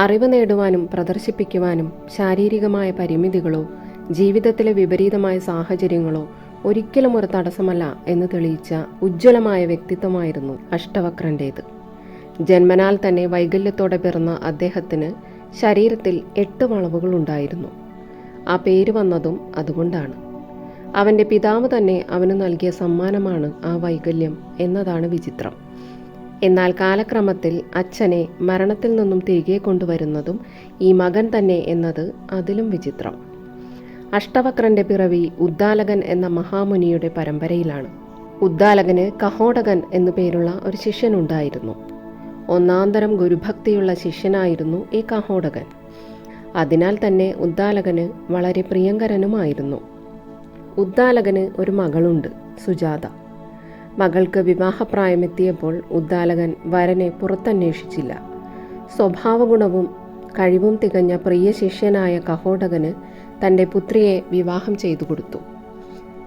അറിവ് നേടുവാനും പ്രദർശിപ്പിക്കുവാനും ശാരീരികമായ പരിമിതികളോ ജീവിതത്തിലെ വിപരീതമായ സാഹചര്യങ്ങളോ ഒരിക്കലും ഒരു തടസ്സമല്ല എന്ന് തെളിയിച്ച ഉജ്ജ്വലമായ വ്യക്തിത്വമായിരുന്നു അഷ്ടവക്രന്റേത് ജന്മനാൽ തന്നെ വൈകല്യത്തോടെ പിറന്ന അദ്ദേഹത്തിന് ശരീരത്തിൽ എട്ട് വളവുകൾ ഉണ്ടായിരുന്നു. ആ പേര് വന്നതും അതുകൊണ്ടാണ്. അവന്റെ പിതാവ് തന്നെ അവന് നൽകിയ സമ്മാനമാണ് ആ വൈകല്യം എന്നതാണ് വിചിത്രം. എന്നാൽ കാലക്രമത്തിൽ അച്ഛനെ മരണത്തിൽ നിന്നും തിരികെ കൊണ്ടുവരുന്നതും ഈ മകൻ തന്നെ എന്നത് അതിലും വിചിത്രം. അഷ്ടവക്രന്റെ പിറവി ഉദ്ദാലകൻ എന്ന മഹാമുനിയുടെ പരമ്പരയിലാണ്. ഉദ്ദാലകന് കഹോടകൻ എന്നു പേരുള്ള ഒരു ശിഷ്യനുണ്ടായിരുന്നു. ഒന്നാന്തരം ഗുരുഭക്തിയുള്ള ശിഷ്യനായിരുന്നു ഈ കഹോടകൻ. അതിനാൽ തന്നെ ഉദ്ദാലകന് വളരെ പ്രിയങ്കരനുമായിരുന്നു. ഉദ്ദാലകന് ഒരു മകളുണ്ട് സുജാത. മകൾക്ക് വിവാഹപ്രായമെത്തിയപ്പോൾ ഉദ്ദാലകൻ വരനെ പുറത്തന്വേഷിച്ചില്ല. സ്വഭാവഗുണവും കഴിവും തികഞ്ഞ പ്രിയ ശിഷ്യനായ കഹോടകന് തന്റെ പുത്രിയെ വിവാഹം ചെയ്തു കൊടുത്തു.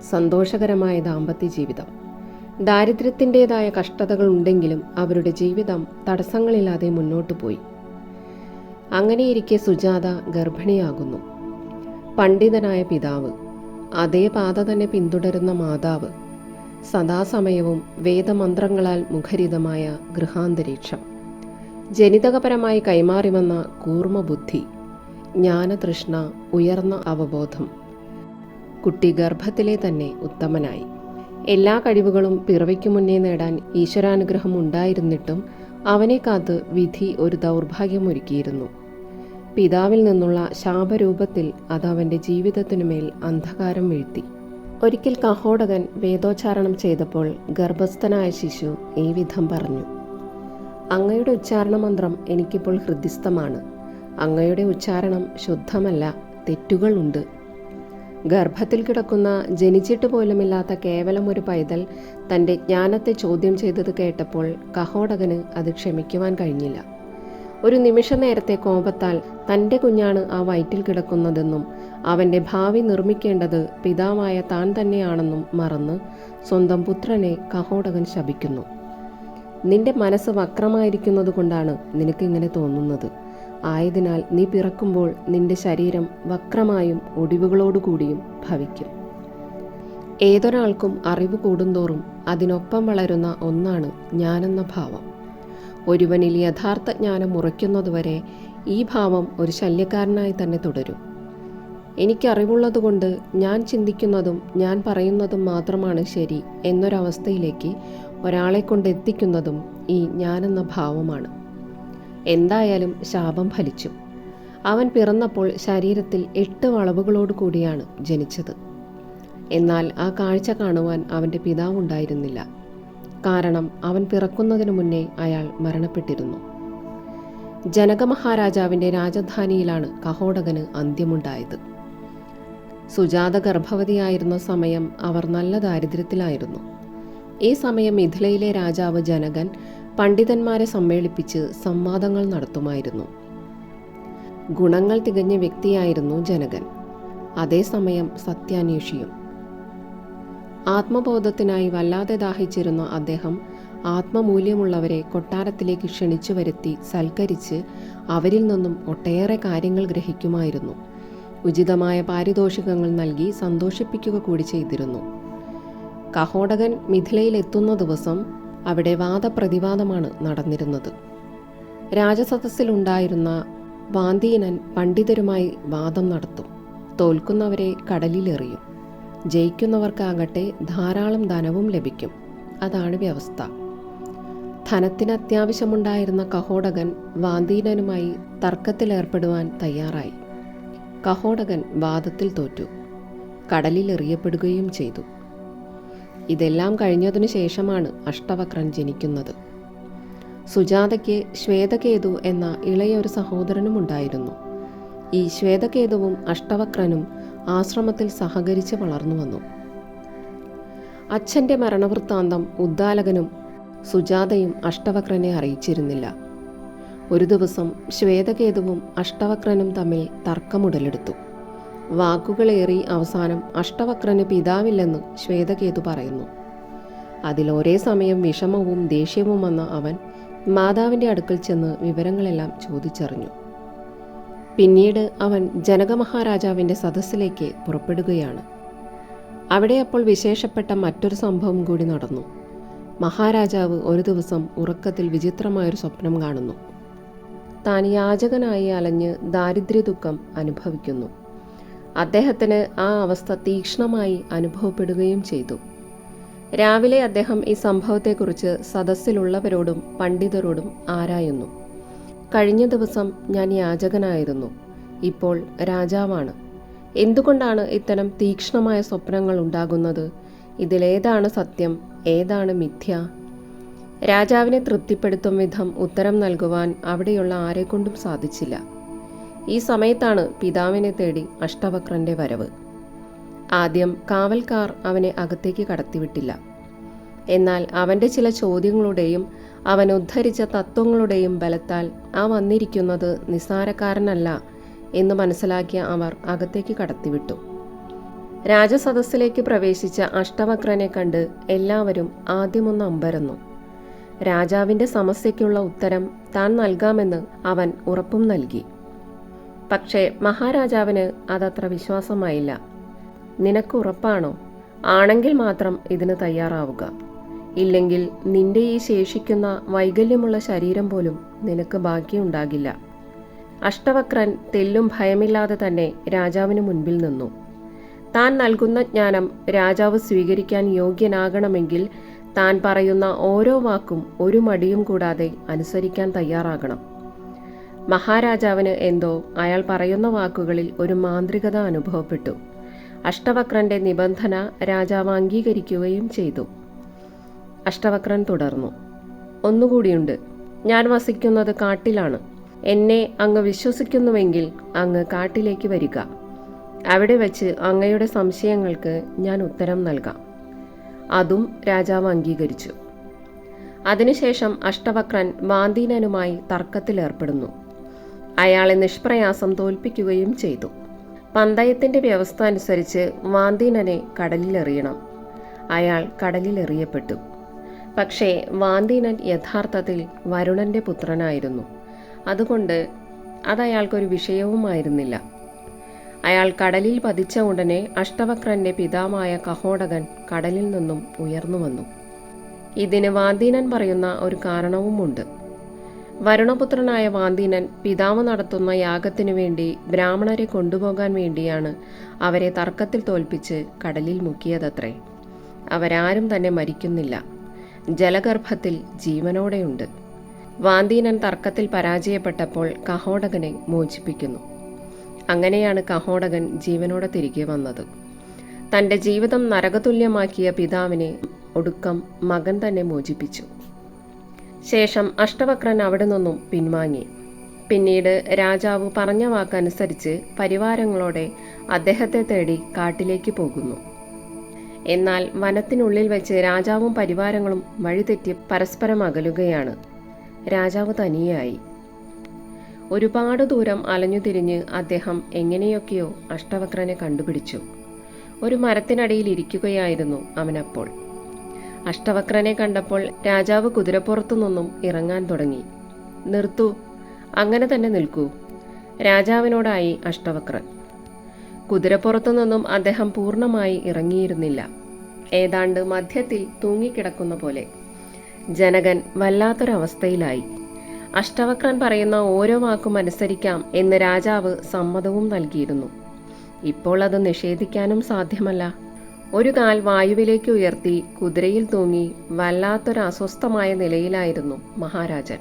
സന്തോഷകരമായ ദാമ്പത്യ ജീവിതം. ദാരിദ്ര്യത്തിന്റെതായ കഷ്ടതകൾ ഉണ്ടെങ്കിലും അവരുടെ ജീവിതം തടസ്സങ്ങളില്ലാതെ മുന്നോട്ടു പോയി. അങ്ങനെയിരിക്കെ സുജാത ഗർഭിണിയാകുന്നു. പണ്ഡിതനായ പിതാവ് അതേ പാത തന്നെ പിന്തുടരുന്ന മാതാവ് സദാസമയവും വേദമന്ത്രങ്ങളാൽ മുഖരിതമായ ഗൃഹാന്തരീക്ഷം. ജനിതകപരമായി കൈമാറി വന്ന കൂർമ്മബുദ്ധി ജ്ഞാനതൃഷ്ണ ഉയർന്ന അവബോധം. കുട്ടി ഗർഭത്തിലെ തന്നെ ഉത്തമനായി. എല്ലാ കഴിവുകളും പിറവിക്കു മുന്നേ നേടാൻ ഈശ്വരാനുഗ്രഹം ഉണ്ടായിരുന്നിട്ടും അവനെ കാത്ത് വിധി ഒരു ദൗർഭാഗ്യമൊരുക്കിയിരുന്നു. പിതാവിൽ നിന്നുള്ള ശാപരൂപത്തിൽ അത് അവന്റെ ജീവിതത്തിനുമേൽ അന്ധകാരം വീഴ്ത്തി. ഒരിക്കൽ കഹോടകൻ വേദോച്ചാരണം ചെയ്തപ്പോൾ ഗർഭസ്ഥനായ ശിശു ഈ വിധം പറഞ്ഞു അങ്ങയുടെ ഉച്ചാരണ മന്ത്രം എനിക്കിപ്പോൾ ഹൃദ്യസ്ഥമാണ്. അങ്ങയുടെ ഉച്ചാരണം ശുദ്ധമല്ല തെറ്റുകളുണ്ട്. ഗർഭത്തിൽ കിടക്കുന്ന ജനിച്ചിട്ട് പോലുമില്ലാത്ത കേവലം ഒരു പൈതൽ തന്റെ ജ്ഞാനത്തെ ചോദ്യം ചെയ്തത് കേട്ടപ്പോൾ കഹോടകന് അത് ക്ഷമിക്കുവാൻ കഴിഞ്ഞില്ല. ഒരു നിമിഷ നേരത്തെ കോപത്താൽ തന്റെ കുഞ്ഞാണ് ആ വയറ്റിൽ കിടക്കുന്നതെന്നും അവന്റെ ഭാവി നിർമ്മിക്കേണ്ടത് പിതാവായ താൻ തന്നെയാണെന്നും മറന്ന് സ്വന്തം പുത്രനെ കഹോടകൻ ശപിക്കുന്നു. നിന്റെ മനസ്സ് വക്രമായിരിക്കുന്നത് കൊണ്ടാണ് നിനക്കിങ്ങനെ തോന്നുന്നത്. ആയതിനാൽ നീ പിറക്കുമ്പോൾ നിന്റെ ശരീരം വക്രമായും ഒടിവുകളോടുകൂടിയും ഭവിക്കും. ഏതൊരാൾക്കും അറിവ് കൂടുന്തോറും അതിനൊപ്പം വളരുന്ന ഒന്നാണ് ഞാനെന്ന ഭാവം. ഒരുവനിൽ യഥാർത്ഥ ജ്ഞാനം ഉറയ്ക്കുന്നതുവരെ ഈ ഭാവം ഒരു ശല്യക്കാരനായി തന്നെ തുടരും. എനിക്കറിവുള്ളതുകൊണ്ട് ഞാൻ ചിന്തിക്കുന്നതും ഞാൻ പറയുന്നതും മാത്രമാണ് ശരി എന്നൊരവസ്ഥയിലേക്ക് ഒരാളെ കൊണ്ട് എത്തിക്കുന്നതും ഈ ഞാനെന്ന ഭാവമാണ്. എന്തായാലും ശാപം ഫലിച്ചു. അവൻ പിറന്നപ്പോൾ ശരീരത്തിൽ എട്ട് വളവുകളോട് കൂടിയാണ് ജനിച്ചത്. എന്നാൽ ആ കാഴ്ച കാണുവാൻ അവന്റെ പിതാവുണ്ടായിരുന്നില്ല. കാരണം അവൻ പിറക്കുന്നതിനു മുന്നേ അയാൾ മരണപ്പെട്ടിരുന്നു. ജനകമഹാരാജാവിന്റെ രാജധാനിയിലാണ് കഹോടകന് അന്ത്യമുണ്ടായത്. സുജാത ഗർഭവതിയായിരുന്ന സമയം അവർ നല്ല ദാരിദ്ര്യത്തിലായിരുന്നു. ഈ സമയം മിഥിലയിലെ രാജാവ് ജനകൻ പണ്ഡിതന്മാരെ സമ്മേളിപ്പിച്ച് സംവാദങ്ങൾ നടത്തുമായിരുന്നു. ഗുണങ്ങൾ തികഞ്ഞ വ്യക്തിയായിരുന്നു ജനകൻ. അതേസമയം സത്യാന്വേഷിയും. ആത്മബോധത്തിനായി വല്ലാതെ ദാഹിച്ചിരുന്ന അദ്ദേഹം ആത്മമൂല്യമുള്ളവരെ കൊട്ടാരത്തിലേക്ക് ക്ഷണിച്ചു വരുത്തി സൽക്കരിച്ച് അവരിൽ നിന്നും ഒട്ടേറെ കാര്യങ്ങൾ ഗ്രഹിക്കുമായിരുന്നു. ഉചിതമായ പാരിതോഷികങ്ങൾ നൽകി സന്തോഷിപ്പിക്കുക കൂടി ചെയ്തിരുന്നു. കഹോടകൻ മിഥിലയിലെത്തുന്ന ദിവസം അവിടെ വാദപ്രതിവാദമാണ് നടന്നിരുന്നത്. രാജസദസ്സിലുണ്ടായിരുന്ന വാന്തീനൻ പണ്ഡിതരുമായി വാദം നടത്തും. തോൽക്കുന്നവരെ കടലിലെറിയും. ജയിക്കുന്നവർക്കാകട്ടെ ധാരാളം ധനവും ലഭിക്കും. അതാണ് വ്യവസ്ഥ. ധനത്തിന് അത്യാവശ്യമുണ്ടായിരുന്ന കഹോടകൻ വാന്തീനനുമായി തർക്കത്തിലേർപ്പെടുവാൻ തയ്യാറായി. കഹോടകൻ വാദത്തിൽ തോറ്റു. കടലിൽ എറിയപ്പെടുകയും ചെയ്തു. ഇതെല്ലാം കഴിഞ്ഞതിനു ശേഷമാണ് അഷ്ടവക്രൻ ജനിക്കുന്നത്. സുജാതയ്ക്ക് ശ്വേതകേതു എന്ന ഇളയൊരു സഹോദരനുമുണ്ടായിരുന്നു. ഈ ശ്വേതകേതുവും അഷ്ടവക്രനും ആശ്രമത്തിൽ സഹകരിച്ച് വളർന്നു വന്നു. അച്ഛന്റെ മരണവൃത്താന്തം ഉദ്ദാലകനും സുജാതയും അഷ്ടവക്രനെ അറിയിച്ചിരുന്നില്ല. ഒരു ദിവസം ശ്വേതകേതുവും അഷ്ടവക്രനും തമ്മിൽ തർക്കമുടലെടുത്തു. വാക്കുകളേറി അവസാനം അഷ്ടവക്രന് പിതാവില്ലെന്ന് ശ്വേതകേതു പറയുന്നു. അതിൽ ഒരേ സമയം വിഷമവും ദേഷ്യവും വന്ന അവൻ മാതാവിന്റെ അടുക്കൽ ചെന്ന് വിവരങ്ങളെല്ലാം ചോദിച്ചറിഞ്ഞു. പിന്നീട് അവൻ ജനകമഹാരാജാവിന്റെ സദസ്സിലേക്ക് പുറപ്പെടുകയാണ്. അവിടെ അപ്പോൾ വിശേഷപ്പെട്ട മറ്റൊരു സംഭവം കൂടി നടന്നു. മഹാരാജാവ് ഒരു ദിവസം ഉറക്കത്തിൽ വിചിത്രമായൊരു സ്വപ്നം കാണുന്നു. താൻ യാചകനായി അലഞ്ഞ് ദാരിദ്ര്യ ദാരിദ്ര്യദുഃഖം അനുഭവിക്കുന്നു. അദ്ദേഹത്തിന് ആ അവസ്ഥ തീക്ഷ്ണമായി അനുഭവപ്പെടുകയും ചെയ്തു. രാവിലെ അദ്ദേഹം ഈ സംഭവത്തെക്കുറിച്ച് സദസ്സിലുള്ളവരോടും പണ്ഡിതരോടും ആരായുന്നു. കഴിഞ്ഞ ദിവസം ഞാൻ യാചകനായിരുന്നു. ഇപ്പോൾ രാജാവാണ്. എന്തുകൊണ്ടാണ് ഇത്തരം തീക്ഷ്ണമായ സ്വപ്നങ്ങൾ ഉണ്ടാകുന്നത്? ഇതിലേതാണ് സത്യം ഏതാണ് മിഥ്യ? രാജാവിനെ തൃപ്തിപ്പെടുത്തും വിധം ഉത്തരം നൽകുവാൻ അവിടെയുള്ള ആരെക്കൊണ്ടും സാധിച്ചില്ല. ഈ സമയത്താണ് പിതാവിനെ തേടി അഷ്ടവക്രന്റെ വരവ്. ആദ്യം കാവൽക്കാർ അവനെ അകത്തേക്ക് കടത്തിവിട്ടില്ല. എന്നാൽ അവന്റെ ചില ചോദ്യങ്ങളുടെയും അവൻ ഉദ്ധരിച്ച തത്വങ്ങളുടെയും ബലത്താൽ ആ വന്നിരിക്കുന്നത് നിസ്സാരക്കാരനല്ല എന്ന് മനസ്സിലാക്കിയ അവർ അകത്തേക്ക് കടത്തിവിട്ടു. രാജസദസ്സിലേക്ക് പ്രവേശിച്ച അഷ്ടവക്രനെ കണ്ട് എല്ലാവരും ആദ്യമൊന്ന് അമ്പരന്നു. രാജാവിന്റെ സമസ്യയ്ക്കുള്ള ഉത്തരം താൻ നൽകാമെന്ന് അവൻ ഉറപ്പും നൽകി. പക്ഷേ മഹാരാജാവിന് അതത്ര വിശ്വാസമായില്ല. നിനക്ക് ഉറപ്പാണോ? ആണെങ്കിൽ മാത്രം ഇതിന് തയ്യാറാവുക. ഇല്ലെങ്കിൽ നിന്റെ ഈ ശേഷിക്കുന്ന വൈകല്യമുള്ള ശരീരം പോലും നിനക്ക് ബാക്കിയുണ്ടാകില്ല അഷ്ടവക്രൻ തെല്ലും ഭയമില്ലാതെ തന്നെ രാജാവിന് മുൻപിൽ നിന്നു. താൻ നൽകുന്ന ജ്ഞാനം രാജാവ് സ്വീകരിക്കാൻ യോഗ്യനാകണമെങ്കിൽ താൻ പറയുന്ന ഓരോ വാക്കും ഒരു മടിയും കൂടാതെ അനുസരിക്കാൻ തയ്യാറാകണം. മഹാരാജാവിന് എന്തോ അയാൾ പറയുന്ന വാക്കുകളിൽ ഒരു മാന്ത്രികത അനുഭവപ്പെട്ടു. അഷ്ടവക്രന്റെ നിബന്ധന രാജാവ് അംഗീകരിക്കുകയും ചെയ്തു. അഷ്ടവക്രൻ തുടർന്നു. ഒന്നുകൂടിയുണ്ട്. ഞാൻ വസിക്കുന്നത് കാട്ടിലാണ്. എന്നെ അങ്ങ് വിശ്വസിക്കുന്നുവെങ്കിൽ അങ്ങ് കാട്ടിലേക്ക് വരിക. അവിടെ വച്ച് അങ്ങയുടെ സംശയങ്ങൾക്ക് ഞാൻ ഉത്തരം നൽകാം. അതും രാജാവ് അംഗീകരിച്ചു. അതിനുശേഷം അഷ്ടവക്രൻ വാന്തീനനുമായി തർക്കത്തിലേർപ്പെടുന്നു. അയാളെ നിഷ്പ്രയാസം തോൽപ്പിക്കുകയും ചെയ്തു. പന്തയത്തിന്റെ വ്യവസ്ഥ അനുസരിച്ച് വാന്തീനനെ കടലിലെറിയണം. അയാൾ കടലിലെറിയപ്പെട്ടു. പക്ഷേ വാന്തീനൻ യഥാർത്ഥത്തിൽ വരുണന്റെ പുത്രനായിരുന്നു. അതുകൊണ്ട് അതയാൾക്കൊരു വിഷയവുമായിരുന്നില്ല. അയാൾ കടലിൽ പതിച്ച ഉടനെ അഷ്ടവക്രന്റെ പിതാവായ കഹോടകൻ കടലിൽ നിന്നും ഉയർന്നു വന്നു. ഇതിന് വാന്തീനൻ പറയുന്ന ഒരു കാരണവുമുണ്ട്. വരുണപുത്രനായ വാന്തീനൻ പിതാവ് നടത്തുന്ന യാഗത്തിനു വേണ്ടി ബ്രാഹ്മണരെ കൊണ്ടുപോകാൻ വേണ്ടിയാണ് അവരെ തർക്കത്തിൽ തോൽപ്പിച്ച് കടലിൽ മുക്കിയതത്രേ. അവരാരും തന്നെ മരിക്കുന്നില്ല. ജലഗർഭത്തിൽ ജീവനോടെയുണ്ട്. വാന്തീനൻ തർക്കത്തിൽ പരാജയപ്പെട്ടപ്പോൾ കഹോടകനെ മോചിപ്പിക്കുന്നു. അങ്ങനെയാണ് കഹോടകൻ ജീവനോടെ തിരികെ വന്നത്. തന്റെ ജീവിതം നരകതുല്യമാക്കിയ പിതാവിനെ ഒടുക്കം മകൻ തന്നെ മോചിപ്പിച്ചു. ശേഷം അഷ്ടവക്രൻ അവിടെ നിന്നും പിൻവാങ്ങി. പിന്നീട് രാജാവ് പറഞ്ഞ വാക്കനുസരിച്ച് പരിവാരങ്ങളോടെ അദ്ദേഹത്തെ തേടി കാട്ടിലേക്ക് പോകുന്നു. എന്നാൽ വനത്തിനുള്ളിൽ വെച്ച് രാജാവും പരിവാരങ്ങളും വഴിതെറ്റി പരസ്പരം അകലുകയാണ്. രാജാവ് തനിയായി. ഒരുപാട് ദൂരം അലഞ്ഞു തിരിഞ്ഞ് അദ്ദേഹം എങ്ങനെയൊക്കെയോ അഷ്ടവക്രനെ കണ്ടുപിടിച്ചു. ഒരു മരത്തിനടിയിൽ ഇരിക്കുകയായിരുന്നു അവനപ്പോൾ. അഷ്ടവക്രനെ കണ്ടപ്പോൾ രാജാവ് കുതിരപ്പുറത്തു നിന്നും ഇറങ്ങാൻ തുടങ്ങി. നിർത്തൂ അങ്ങനെ തന്നെ നിൽക്കൂ. രാജാവിനോടായി അഷ്ടവക്രൻ. കുതിരപ്പുറത്തു നിന്നും അദ്ദേഹം പൂർണമായി ഇറങ്ങിയിരുന്നില്ല. ഏതാണ്ട് മധ്യത്തിൽ തൂങ്ങിക്കിടക്കുന്ന പോലെ. ജനകൻ വല്ലാത്തൊരവസ്ഥയിലായി. അഷ്ടവക്രൻ പറയുന്ന ഓരോ വാക്കും അനുസരിക്കാം എന്ന് രാജാവ് സമ്മതവും നൽകിയിരുന്നു. ഇപ്പോൾ അത് നിഷേധിക്കാനും സാധ്യമല്ല. ഒരു കാൽ വായുവിലേക്ക് ഉയർത്തി കുതിരയിൽ തൂങ്ങി വല്ലാത്തൊരു അസ്വസ്ഥമായ നിലയിലായിരുന്നു മഹാരാജൻ.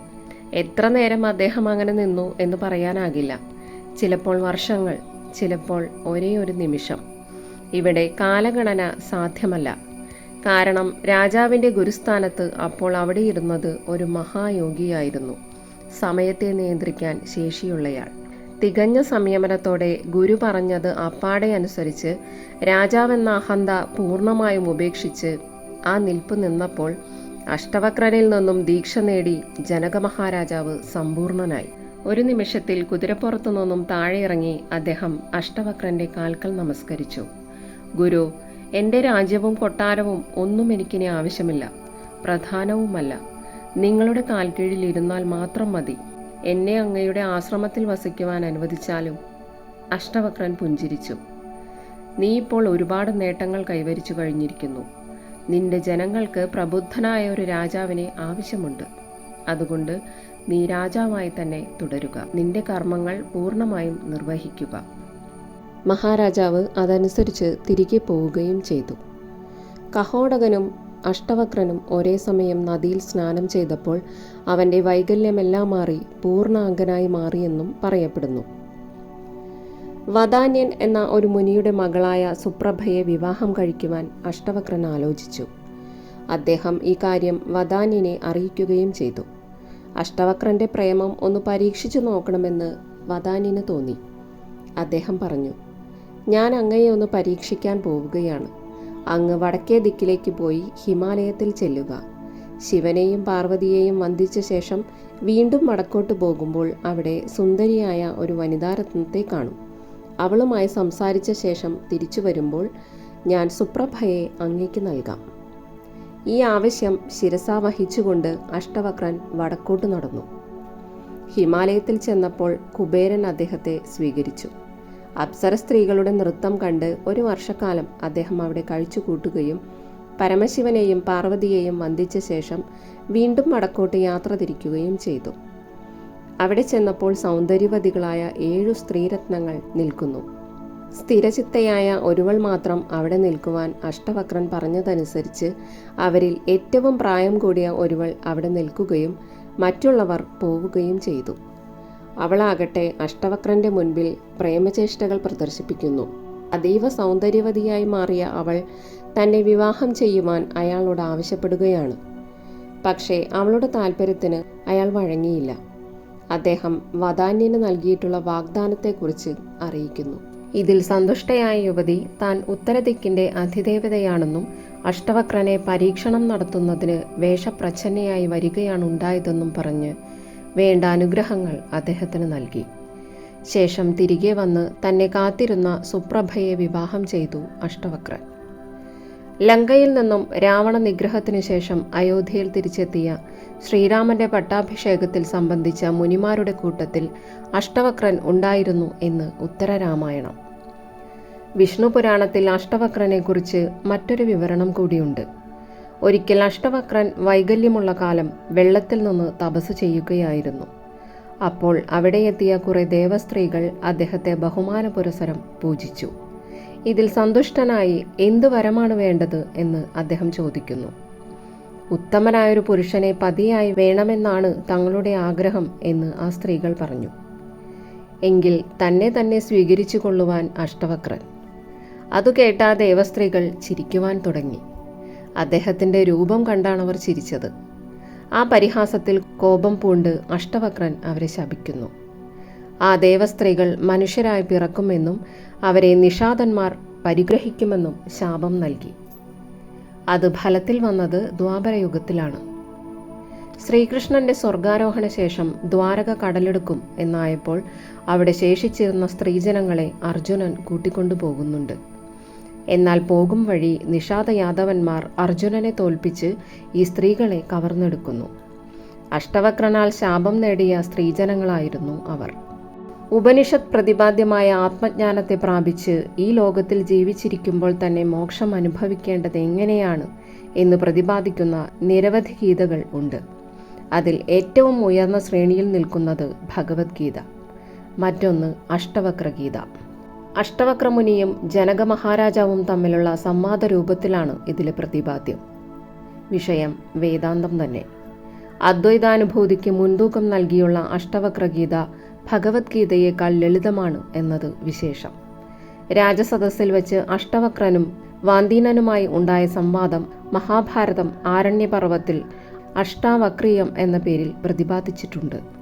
എത്ര നേരം അദ്ദേഹം അങ്ങനെ നിന്നു എന്ന് പറയാനാകില്ല. ചിലപ്പോൾ വർഷങ്ങൾ ചിലപ്പോൾ ഒരേ ഒരു നിമിഷം. ഇവിടെ കാലഗണന സാധ്യമല്ല. കാരണം രാജാവിന്റെ ഗുരുസ്ഥാനത്ത് അപ്പോൾ അവിടെ ഇരുന്നത് ഒരു മഹായോഗിയായിരുന്നു. സമയത്തെ നിയന്ത്രിക്കാൻ ശേഷിയുള്ളയാൾ. തികഞ്ഞ സംയമനത്തോടെ ഗുരു പറഞ്ഞത് അപ്പാടെ അനുസരിച്ച് രാജാവെന്ന അഹന്ത പൂർണമായും ഉപേക്ഷിച്ച് ആ നിൽപ്പ് നിന്നപ്പോൾ അഷ്ടവക്രനിൽ നിന്നും ദീക്ഷ നേടി ജനകമഹാരാജാവ് സമ്പൂർണനായി. ഒരു നിമിഷത്തിൽ കുതിരപ്പുറത്തു നിന്നും താഴെ ഇറങ്ങി അദ്ദേഹം അഷ്ടവക്രന്റെ കാൽക്കൽ നമസ്കരിച്ചു. ഗുരു എന്റെ രാജ്യവും കൊട്ടാരവും ഒന്നും എനിക്കിനി ആവശ്യമില്ല. പ്രധാനവുമല്ല. നിങ്ങളുടെ കാൽക്കീഴിൽ ഇരുന്നാൽ മാത്രം മതി. എന്നെ അങ്ങയുടെ ആശ്രമത്തിൽ വസിക്കുവാൻ അനുവദിച്ചാലും അഷ്ടവക്രൻ പുഞ്ചിരിച്ചു. നീ ഇപ്പോൾ ഒരുപാട് നേട്ടങ്ങൾ കൈവരിച്ചു കഴിഞ്ഞിരിക്കുന്നു. നിന്റെ ജനങ്ങൾക്ക് പ്രബുദ്ധനായ ഒരു രാജാവിനെ ആവശ്യമുണ്ട്. അതുകൊണ്ട് നീ രാജാവായി തന്നെ തുടരുക. നിന്റെ കർമ്മങ്ങൾ പൂർണമായും നിർവഹിക്കുക. മഹാരാജാവ് അതനുസരിച്ച് തിരികെ പോവുകയും ചെയ്തു. കഹോടകനും അഷ്ടവക്രനും ഒരേ സമയം നദിയിൽ സ്നാനം ചെയ്തപ്പോൾ അവന്റെ വൈകല്യമെല്ലാം മാറി പൂർണാംഗനായി മാറിയെന്നും പറയപ്പെടുന്നു. വദാന്യൻ എന്ന ഒരു മുനിയുടെ മകളായ സുപ്രഭയെ വിവാഹം കഴിക്കുവാൻ അഷ്ടവക്രൻ ആലോചിച്ചു. അദ്ദേഹം ഈ കാര്യം വദാന്യനെ അറിയിക്കുകയും ചെയ്തു. അഷ്ടവക്രന്റെ പ്രേമം ഒന്ന് പരീക്ഷിച്ചു നോക്കണമെന്ന് വദാനിന് തോന്നി. അദ്ദേഹം പറഞ്ഞു ഞാൻ അങ്ങയെ ഒന്ന് പരീക്ഷിക്കാൻ പോവുകയാണ്. അങ്ങ് വടക്കേ ദിക്കിലേക്ക് പോയി ഹിമാലയത്തിൽ ചെല്ലുക. ശിവനെയും പാർവതിയെയും വന്ദിച്ച ശേഷം വീണ്ടും വടക്കോട്ട് പോകുമ്പോൾ അവിടെ സുന്ദരിയായ ഒരു വനിതാരത്നത്തെ കാണും. അവളുമായി സംസാരിച്ച ശേഷം തിരിച്ചു വരുമ്പോൾ ഞാൻ സുപ്രഭയെ അങ്ങേക്ക് നൽകാം. ഈ ആവശ്യം ശിരസ വഹിച്ചുകൊണ്ട് അഷ്ടവക്രൻ വടക്കോട്ട് നടന്നു. ഹിമാലയത്തിൽ ചെന്നപ്പോൾ കുബേരൻ അദ്ദേഹത്തെ സ്വീകരിച്ചു. അപ്സര സ്ത്രീകളുടെ നൃത്തം കണ്ട് ഒരു വർഷക്കാലം അദ്ദേഹം അവിടെ കഴിച്ചു കൂട്ടുകയും പരമശിവനെയും പാർവതിയെയും വന്ദിച്ച ശേഷം വീണ്ടും വടക്കോട്ട് യാത്ര തിരിക്കുകയും ചെയ്തു. അവിടെ ചെന്നപ്പോൾ സൗന്ദര്യവതികളായ ഏഴു സ്ത്രീരത്നങ്ങൾ നിൽക്കുന്നു. സ്ഥിരചിത്തയായ ഒരുവൾ മാത്രം അവിടെ നിൽക്കുവാൻ അഷ്ടവക്രൻ പറഞ്ഞതനുസരിച്ച് അവരിൽ ഏറ്റവും പ്രായം കൂടിയ ഒരുവൾ അവിടെ നിൽക്കുകയും മറ്റുള്ളവർ പോവുകയും ചെയ്തു. അവളാകട്ടെ അഷ്ടവക്രന്റെ മുൻപിൽ പ്രേമചേഷ്ടകൾ പ്രദർശിപ്പിക്കുന്നു. അതീവ സൗന്ദര്യവതിയായി മാറിയ അവൾ തന്നെ വിവാഹം ചെയ്യുവാൻ അയാളോട് ആവശ്യപ്പെടുകയാണ്. പക്ഷേ അവളുടെ താല്പര്യത്തിന് അയാൾ വഴങ്ങിയില്ല. അദ്ദേഹം വദാന്യന് നൽകിയിട്ടുള്ള വാഗ്ദാനത്തെക്കുറിച്ച് അറിയിക്കുന്നു. ഇതിൽ സന്തുഷ്ടയായ യുവതി താൻ ഉത്തരദിക്കിന്റെ അധിദേവതയാണെന്നും അഷ്ടവക്രനെ പരീക്ഷണം നടത്തുന്നതിന് വേഷപ്രച്ഛന്നയായി വരികയാണ് ഉണ്ടായതെന്നും പറഞ്ഞ് വേണ്ട അനുഗ്രഹങ്ങൾ അദ്ദേഹത്തിന് നൽകി. ശേഷം തിരികെ വന്ന് തന്നെ കാത്തിരുന്ന സുപ്രഭയെ വിവാഹം ചെയ്തു അഷ്ടവക്രൻ. ലങ്കയിൽ നിന്നും രാവണ നിഗ്രഹത്തിനു ശേഷം അയോധ്യയിൽ തിരിച്ചെത്തിയ ശ്രീരാമന്റെ പട്ടാഭിഷേകത്തിൽ സംബന്ധിച്ച മുനിമാരുടെ കൂട്ടത്തിൽ അഷ്ടവക്രൻ ഉണ്ടായിരുന്നു എന്ന് ഉത്തരരാമായണം വിഷ്ണു പുരാണത്തിൽ അഷ്ടവക്രനെക്കുറിച്ച് മറ്റൊരു വിവരണം കൂടിയുണ്ട്. ഒരിക്കൽ അഷ്ടവക്രൻ വൈകല്യമുള്ള കാലം വെള്ളത്തിൽ നിന്ന് തപസ് ചെയ്യുകയായിരുന്നു. അപ്പോൾ അവിടെയെത്തിയ കുറേ ദേവസ്ത്രീകൾ അദ്ദേഹത്തെ ബഹുമാന പുരസരം പൂജിച്ചു. ഇതിൽ സന്തുഷ്ടനായി എന്തു വരമാണ് വേണ്ടത് എന്ന് അദ്ദേഹം ചോദിക്കുന്നു. ഉത്തമനായൊരു പുരുഷനെ പതിയായി വേണമെന്നാണ് തങ്ങളുടെ ആഗ്രഹം എന്ന് ആ സ്ത്രീകൾ പറഞ്ഞു. എങ്കിൽ തന്നെ തന്നെ സ്വീകരിച്ചു കൊള്ളുവാൻ അഷ്ടവക്രൻ. അതു കേട്ട ദേവസ്ത്രീകൾ ചിരിക്കുവാൻ തുടങ്ങി. അദ്ദേഹത്തിന്റെ രൂപം കണ്ടാണ് അവർ ചിരിച്ചത്. ആ പരിഹാസത്തിൽ കോപം പൂണ്ട് അഷ്ടവക്രൻ അവരെ ശപിക്കുന്നു. ആ ദേവസ്ത്രീകൾ മനുഷ്യരായി പിറക്കുമെന്നും അവരെ നിഷാദന്മാർ പരിഗ്രഹിക്കുമെന്നും ശാപം നൽകി. അത് ഫലത്തിൽ വന്നത് ദ്വാപരയുഗത്തിലാണ്. ശ്രീകൃഷ്ണന്റെ സ്വർഗാരോഹണ ശേഷം ദ്വാരക കടലെടുക്കും എന്നായപ്പോൾ അവിടെ ശേഷിച്ചിരുന്ന സ്ത്രീജനങ്ങളെ അർജുനൻ കൂട്ടിക്കൊണ്ടുപോകുന്നുണ്ട് എന്നാൽ പോകും വഴി നിഷാദ യാദവന്മാർ അർജുനനെ തോൽപ്പിച്ച് ഈ സ്ത്രീകളെ കവർന്നെടുക്കുന്നു. അഷ്ടവക്രനാൽ ശാപം നേടിയ സ്ത്രീജനങ്ങളായിരുന്നു അവർ. ഉപനിഷത്ത് പ്രതിപാദ്യമായ ആത്മജ്ഞാനത്തെ പ്രാപിച്ച് ഈ ലോകത്തിൽ ജീവിച്ചിരിക്കുമ്പോൾ തന്നെ മോക്ഷം അനുഭവിക്കേണ്ടത് എങ്ങനെയാണ് എന്ന് പ്രതിപാദിക്കുന്ന നിരവധി ഗീതകൾ ഉണ്ട്. അതിൽ ഏറ്റവും ഉയർന്ന ശ്രേണിയിൽ നിൽക്കുന്നത് ഭഗവത്ഗീത. മറ്റൊന്ന് അഷ്ടവക്രഗീത. അഷ്ടവക്രമുനിയും ജനക മഹാരാജാവും തമ്മിലുള്ള സംവാദ രൂപത്തിലാണ് ഇതിലെ പ്രതിപാദ്യം. വിഷയം വേദാന്തം തന്നെ. അദ്വൈതാനുഭൂതിക്ക് മുൻതൂക്കം നൽകിയുള്ള അഷ്ടവക്രഗീത ഭഗവത്ഗീതയേക്കാൾ ലളിതമാണ് എന്നത് വിശേഷം. രാജസദസ്സിൽ വെച്ച് അഷ്ടവക്രനും വാന്തീനനുമായി ഉണ്ടായ സംവാദം മഹാഭാരതം ആരണ്യപർവത്തിൽ അഷ്ടാവക്രീയം എന്ന പേരിൽ പ്രതിപാദിച്ചിട്ടുണ്ട്.